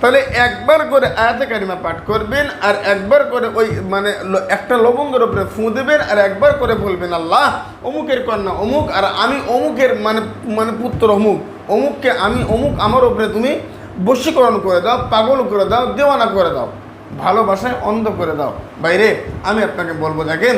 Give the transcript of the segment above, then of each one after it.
তাহলে একবার করে আয়াতে কারিমা পাঠ করবেন আর একবার করে ওই মানে একটা লবঙ্গের উপরে ফু দেবেন আর একবার করে বলবেন, আল্লাহ, অমুকের কন্যা অমুক আর আমি অমুকের মানে মানে পুত্র অমুক। অমুককে আমি, অমুক আমার উপরে তুমি বশীকরণ করে দাও, পাগল করে দাও, দেওয়ানা করে দাও, ভালোবাসায় অন্ধ করে দাও। বাইরে আমি আপনাকে বলব দেখেন,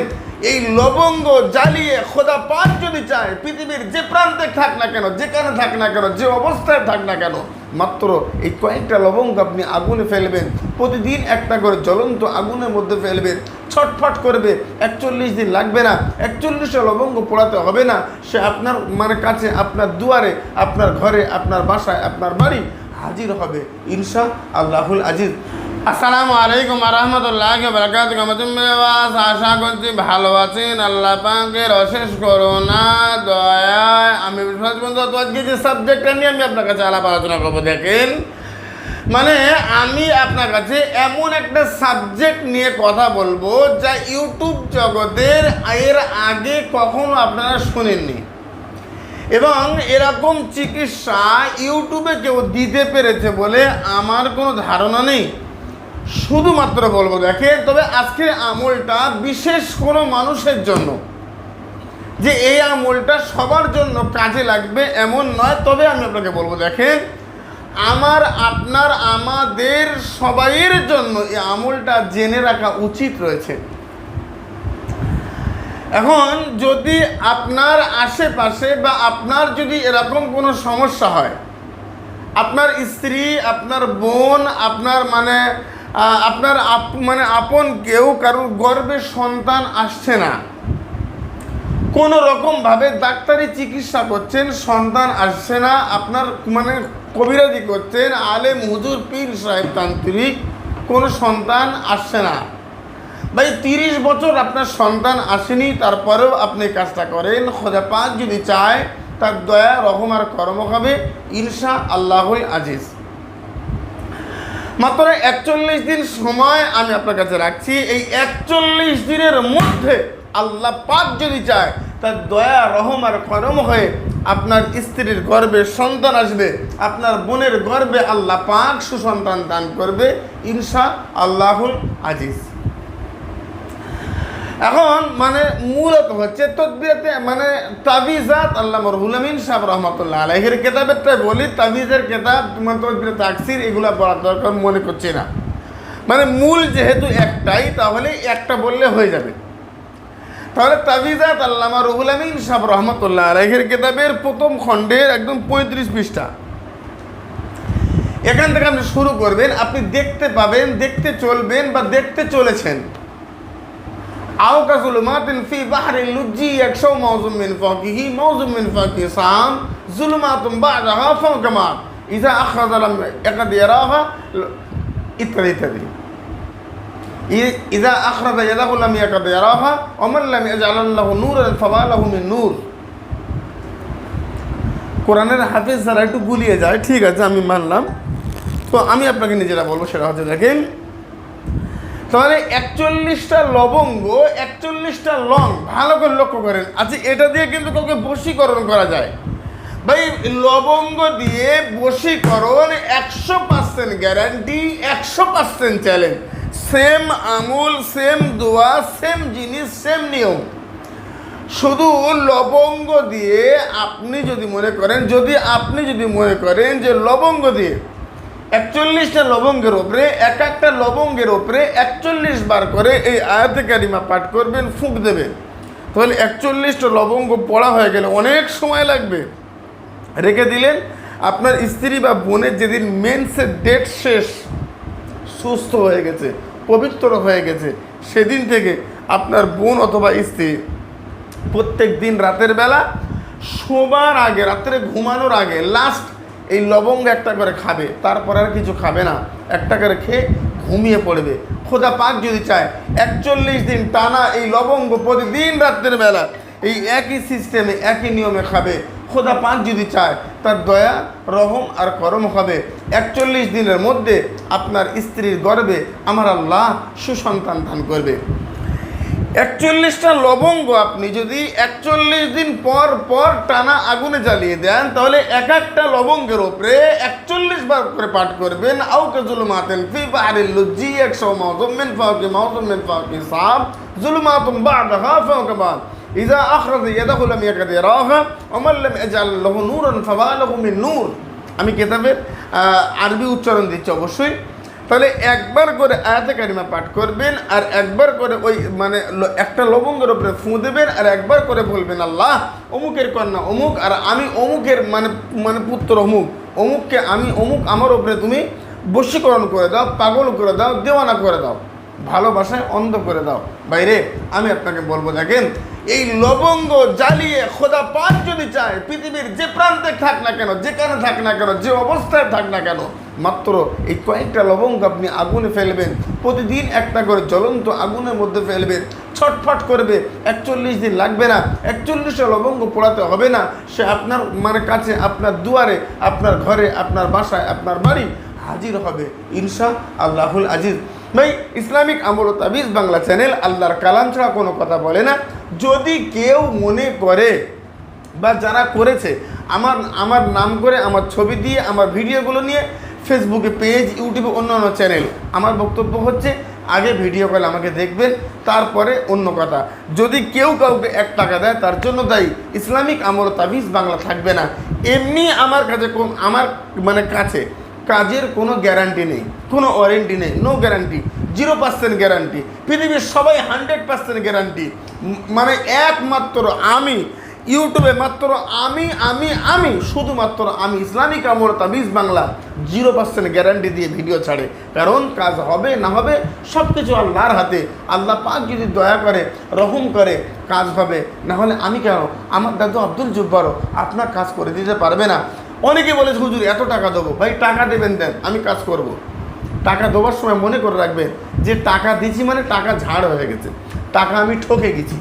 এই লবঙ্গ জ্বালিয়ে খোদা পাঁচ যদি চায়, পৃথিবীর যে প্রান্তে থাক না কেন, যেখানে থাক না কেন, যে অবস্থায় থাক না কেন মাত্র এই কয়েকটা লবঙ্গ আপনি আগুনে ফেলবেন। প্রতিদিন একটা করে জ্বলন্ত আগুনের মধ্যে ফেলবেন। ছটফট করবে। একচল্লিশ দিন লাগবে না। একচল্লিশটা লবঙ্গ পোড়াতে হবে না। সে আপনার মানে কাছে, আপনার দুয়ারে, আপনার ঘরে, আপনার বাসায়, আপনার বাড়ি হাজির হবে। ইনশা আল্লাহুল আজিজ। আসসালামু আলাইকুম রহমতুল্লাহ বরকাত কমতুল্লাস আশা করছি ভালো আছেন। আল্লাহ পাকের অশেষ করোনা দয়া আমি বিশ্বাস বন্ধু, তো আজকে যে সাবজেক্টটা নিয়ে আমি আপনার কাছে আলাপ আলোচনা করব, দেখেন। মানে আমি আপনার কাছে এমন একটা সাবজেক্ট নিয়ে কথা বলব যা ইউটিউব জগতের এর আগে কখনো আপনারা শুনেননি। এবং এরকম চিকিৎসা ইউটিউবে কেউ দিতে পেরেছে বলে আমার কোনো ধারণা নেই। শুধুমাত্র বলব দেখে তবে আজকের আমলটা বিশেষ কোনো মানুষের জন্য। যে এই আমলটা সবার জন্য কাজে লাগবে এমন নয়, তবে আমি আপনাকে বলব, দেখেন, আমার, আপনার, আমাদের সবাইয়ের জন্য এই আমলটা জেনে রাখা উচিত রয়েছে। এখন যদি আপনার আশেপাশে বা আপনার যদি এরকম কোনো সমস্যা হয়, আপনার স্ত্রী, আপনার বোন, আপনার মানে আপনার আপ মানে আপন কেউ কারোর গর্বে সন্তান আসছে না। কোনো রকমভাবে ডাক্তারি চিকিৎসা করছেন, সন্তান আসছে না, আপনার মানে কবিরাজি করছেন, আলেম, হুজুর, পীর সাহেব তান্ত্রিক, কোনো সন্তান আসছে না। ভাই, তিরিশ বছর আপনার সন্তান আসেনি, তারপরেও আপনি কাজটা করেন। খোদা পাক যদি চায়, তার দয়া, রহম আর কর্ম হবে। ইনশা আল্লাহুল আজিজ। মাত্র একচল্লিশ দিন সময় আমি আপনার কাছে রাখছি। এই একচল্লিশ দিনের মধ্যে আল্লাহ পাক যদি চায়, তার দয়া, রহম আর করম হয়ে আপনার স্ত্রীর গর্বে সন্তান আসবে, আপনার বোনের গর্বে আল্লাহ পাক সুসন্তান দান করবে। ইনশা আল্লাহুল আজিজ। এখন মানে মূলত হচ্ছে তদবিরাতে মানে তাবিজাত আল্লাহ মরহুল আমিন সাহেব রহমতুল্লাহ আলহের কেতাবেরটা বলি, তাবিজের কেতাব তোমার তদবির তাকসির, এগুলো পড়ার দরকার মনে করছি না। মানে মূল যেহেতু একটাই, তাহলে একটা বললে হয়ে যাবে। তাহলে তাবিজাত আল্লামা রুহুল আমিন সাহেব রহমতুল্লাহ আলহের কেতাবের প্রথম খণ্ডের একদম পঁয়ত্রিশ পৃষ্ঠা। এখান থেকে আপনি শুরু করবেন, আপনি দেখতে পাবেন, দেখতে চলবেন বা দেখতে চলেছেন। আও কাজুলুমাতিন ফি বাহরি লুজ্জি একশো মৌজুম মিন ফাকিহি মৌজুম মিন ফাকি সাম জুলুমাতুম বাদাহা ফাকামা ইজা আখরাজা লাম ইয়াকাদ ইয়ারাহা, ইত্যাদি ইত্যাদি। ইজা আখরাজা ইয়াদাহু লাম ইয়াকাদ ইয়ারাহা ওমান লাম ইয়াজআল লাহু নূরান ফামা মিন নূর। কোরআনের হাফেজ যারা একটু গুলিয়ে যায়, ঠিক আছে, আমি মানলাম। তো আমি আপনাকে নিজেরা বলব সেটা হচ্ছে দেখেন তাহলে একচল্লিশটা লবঙ্গ, একচল্লিশটা লং, ভালো করে লক্ষ্য করেন। আচ্ছা এটা দিয়ে কিন্তু কাউকে বশীকরণ করা যায়। ভাই, লবঙ্গ দিয়ে বশীকরণ একশো পার্সেন্ট গ্যারান্টি একশো পার্সেন্ট চ্যালেঞ্জ সেম আমুল সেম দোয়া সেম জিনিস সেম নিয়ম। শুধু লবঙ্গ দিয়ে আপনি যদি মনে করেন, যদি আপনি যদি মনে করেন যে লবঙ্গ দিয়ে একচল্লিশটা লবঙ্গের ওপরে এক একটা লবঙ্গের ওপরে একচল্লিশ বার করে এই আয়াতে কারিমা পাঠ করবেন, ফুঁক দেবেন। তাহলে একচল্লিশটা লবঙ্গ পড়া হয়ে গেলে অনেক সময় লাগবে। রেখে দিলেন, আপনার স্ত্রী বা বোনের যেদিন মেন্সের ডেট শেষ, সুস্থ হয়ে গেছে, পবিত্র হয়ে গেছে, সেদিন থেকে আপনার বোন অথবা স্ত্রী প্রত্যেক দিন রাতের বেলা শোবার আগে, রাত্রে ঘুমানোর আগে লাস্ট এই লবঙ্গ একটা করে খাবে, তারপর আর কিছু খাবে না। একটা করে খেয়ে ঘুমিয়ে পড়বে। খোদা পাক যদি চায়, একচল্লিশ দিন টানা এই লবঙ্গ প্রতিদিন রাত্রের বেলা এই একই সিস্টেমে একই নিয়মে খাবে। খোদা পাক যদি চায়, তার দয়া, রহম আর করম হবে। একচল্লিশ দিনের মধ্যে আপনার স্ত্রীর গর্বে আমার আল্লাহ সুসন্তান দান করবে। একচল্লিশটা লবঙ্গ আপনি যদি একচল্লিশ দিন পর পর টানা আগুনে জ্বালিয়ে দেন, তাহলে এক একটা লবঙ্গের ওপরে একচল্লিশ বার করে পাঠ করবেন। আউকে জুলুমাতেন ফি বাহারিল লুজি একশো মাউতুম মিন ফাওকি মাউতুম মিন ফাওকি সাব, জুলুমাতুম বাদাহা ফাওকা বাদ। ইজা আখরাজ ইয়াদাহু লাম ইয়াকাদ ইয়ারাহা ওয়া মান লাম ইয়াজআল লাহু নূরান ফামা লাহু মিন নূর। আমি কিতাবের আরবি উচ্চারণ দিচ্ছি অবশ্যই। তাহলে একবার করে আয়াতে কারিমা পাঠ করবেন আর একবার করে ওই মানে একটা লবঙ্গের উপরে ফুঁ দেবেন আর একবার করে বলবেন, আল্লাহ, অমুকের কন্যা অমুক আর আমি অমুকের মানে মানে পুত্র অমুক। অমুককে আমি, অমুক আমার উপরে তুমি বশীকরণ করে দাও, পাগল করে দাও, দেওয়ানা করে দাও, ভালোবাসায় অন্ধ করে দাও। বাইরে, আমি আপনাকে বলব দেখেন, এই লবঙ্গ জ্বালিয়ে খোদা পাক যদি চায়, পৃথিবীর যে প্রান্তে থাক না কেন, যেখানে থাক না কেন, যে অবস্থায় থাক না কেন মাত্র এই কয়েকটা লবঙ্গ আপনি আগুনে ফেলবেন, প্রতিদিন একটা করে জ্বলন্ত আগুনের মধ্যে ফেলবেন, ছটফট করবে, একচল্লিশ দিন লাগবে না, একচল্লিশটা লবঙ্গ পোড়াতে হবে না, সে আপনার মানে কাছে, আপনার দুয়ারে, আপনার ঘরে, আপনার বাসায়, আপনার বাড়ি হাজির হবে, ইনশা আল্লাহুল আজিজ। ভাই, ইসলামিক আমল তাবিজ বাংলা চ্যানেল আল্লাহর কালাম ছাড়া কোনো কথা বলে না। যদি কেউ মনে করে বা যারা করেছে, আমার আমার নাম করে, আমার ছবি দিয়ে, আমার ভিডিওগুলো নিয়ে ফেসবুকে পেজ ইউটিউবে অন্যান্য চ্যানেল আমার বক্তব্য হচ্ছে, আগে ভিডিও কল আমাকে দেখবেন, তারপরে অন্য কথা। যদি কেউ কাউকে এক টাকা দেয়, তার জন্য দায়ী। ইসলামিক আমল তাবিজ বাংলা থাকবে না। এমনি আমার কাছে কোন, আমার মানে কাছে। কাজের কোনো গ্যারান্টি নেই, কোনো ওয়ারেন্টি নেই no guarantee zero percent guarantee পৃথিবীর সবাই হান্ড্রেড পার্সেন্ট গ্যারান্টি মানে একমাত্র আমি ইউটিউবে মাত্র আমি আমি আমি, শুধুমাত্র আমি ইসলামিক আমল তাবিজ বাংলা জিরো পার্সেন্ট গ্যারান্টি দিয়ে ভিডিও ছাড়ে। কারণ কাজ হবে না হবে সব কিছু আল্লাহর হাতে। আল্লাহ পাক যদি দয়া করে, রহম করে, কাজ হবে না হলে আমি কেন? আমার দাদু আব্দুল জুব্বারও আপনার কাজ করে দিতে পারবে না। অনেকে বলেছে হুজুর, এত টাকা দেবো। ভাই, টাকা দেবেন দেন, আমি কাজ করব। টাকা দেওয়ার সময় মনে করে রাখবেন যে, টাকা দিছি মানে টাকা ঝাড় হয়ে গেছে। টাকা আমি ঠকে গেছি।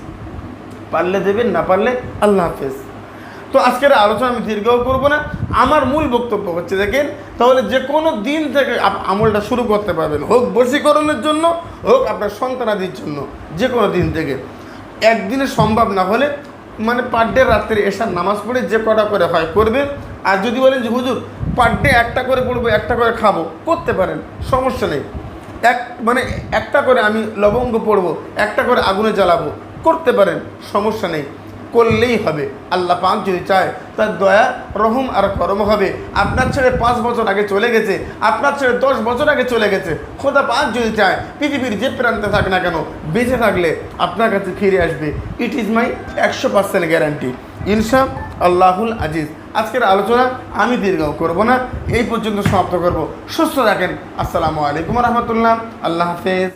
পারলে দেবেন, না পারলে আল্লাহ হাফেজ। তো আজকের আলোচনা আমি দীর্ঘ করব না, আমার মূল বক্তব্য হচ্ছে দেখেন, তাহলে যে কোনো দিন থেকে আমলটা শুরু করতে পারবেন, হোক বশীকরণের জন্য, হোক আপনার সন্তানাদির জন্য, যে কোনো দিন থেকে। একদিনে সম্ভব না হলে মানে পার ডে রাত্রে এসার নামাজ পড়ে যে কটা করে হয় করবেন, আর যদি বলেন যে হুজুর পার ডে একটা করে পড়ব একটা করে খাব, করতে পারেন, সমস্যা নেই। এক মানে একটা করে আমি লবঙ্গ পড়ব, একটা করে আগুনে জ্বালাবো করতে পারেন, সমস্যা নেই। করলেই হবে। আল্লাহ পাক যদি চায়, তার দয়া, রহম আর করম হবে। আপনার ছেড়ে পাঁচ বছর আগে চলে গেছে, আপনার ছেড়ে দশ বছর আগে চলে গেছে। খোদা পাক যদি চায়, পৃথিবীর যে প্রান্তে থাক না কেন, বেঁচে থাকলে আপনার কাছে ফিরে আসবে। ইট ইজ মাই একশো পার্সেন্ট গ্যারান্টি ইনশা আল্লাহুল আজিজ। আজকের আলোচনা আমি দীর্ঘ করব না। এই পর্যন্ত সমাপ্ত করব। সুস্থ থাকেন। আসসালামু আলাইকুম রহমতুল্লাহ। আল্লাহ হাফেজ।